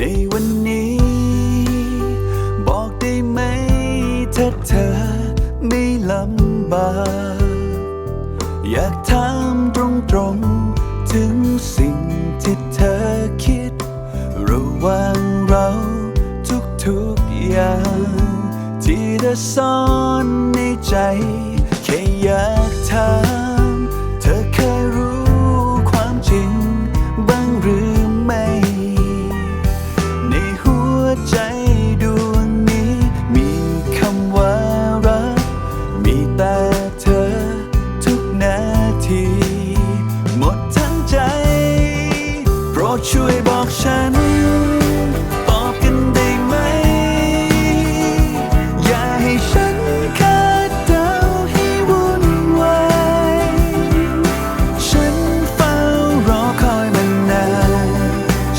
ในวันนี้ บอกได้ไหมถ้าเธอไม่ลำบากอยากถามตรงๆ ถึงสิ่งที่เธอคิด ระหว่างเราทุกๆอย่าง ที่เธอซ่อนในใจ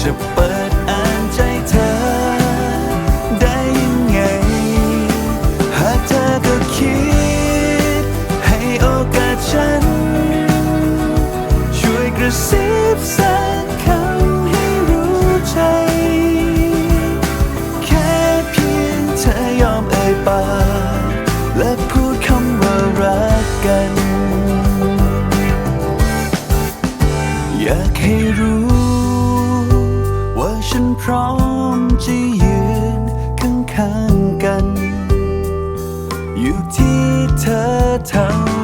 จะเปิดอ่านใจเธอ ได้ยังไง หากเธอก็คิด ให้โอกาสฉัน ช่วยกระซิบสักคำให้รู้ใจ แค่เพียงเธอยอมเอ่ยปากและพูดคำว่ารักกัน อยากให้รู้ ฉันพร้อมจะยืนข้างๆกัน อยู่ที่เธอเท่า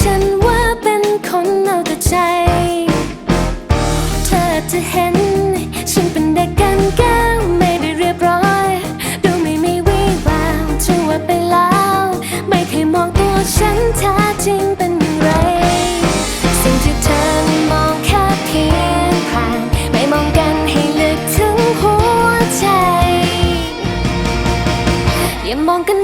ฉันว่าเป็นคนเอาแต่ใจ เธอจจะเห็น ฉันเป็นเด็กกันแก้วไม่ได้เรียบร้อย ดูไม่มีวี่แววชั่วไปแล้ว ไม่เคยมองตัวฉันแท้จริงเป็นอย่างไร สิ่งที่เธอไม่มองแค่เพียงผ่าน ไม่มองกันให้ลึกถึงหัวใจ อย่ามองกัน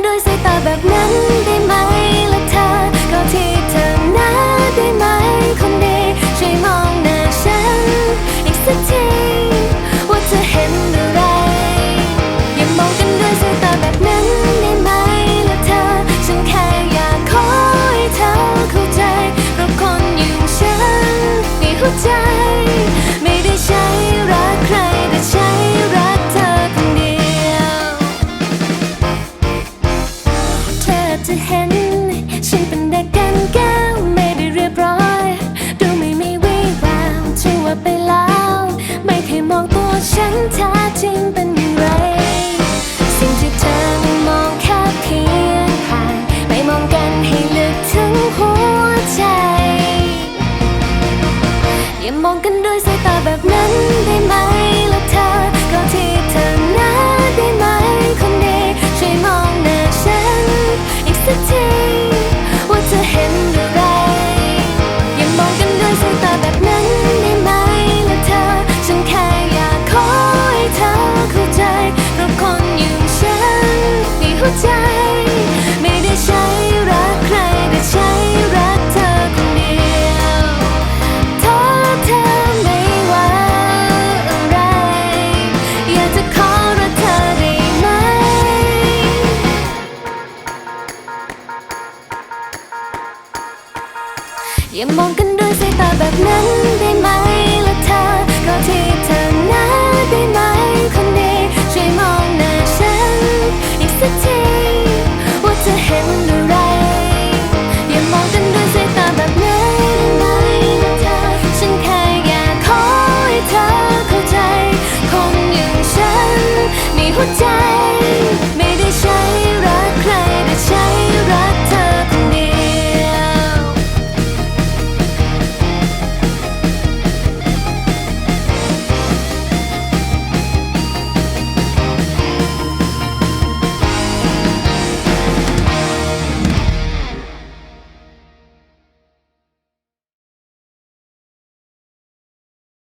มองกันด้วยสายตาแบบนั้นได้ไหมและเธอก็ที่เธอหน้าได้ไหมคนดีช่วยมองหน้าฉัน อีกสักทีว่าเธอเห็นอะไรย่ามองกันด้วยสายตาแบบนั้นได้ไหมและเธอฉันแค่อยากขอให้เธอเข้าใจเพราะคนอย่างฉันในหัวใจ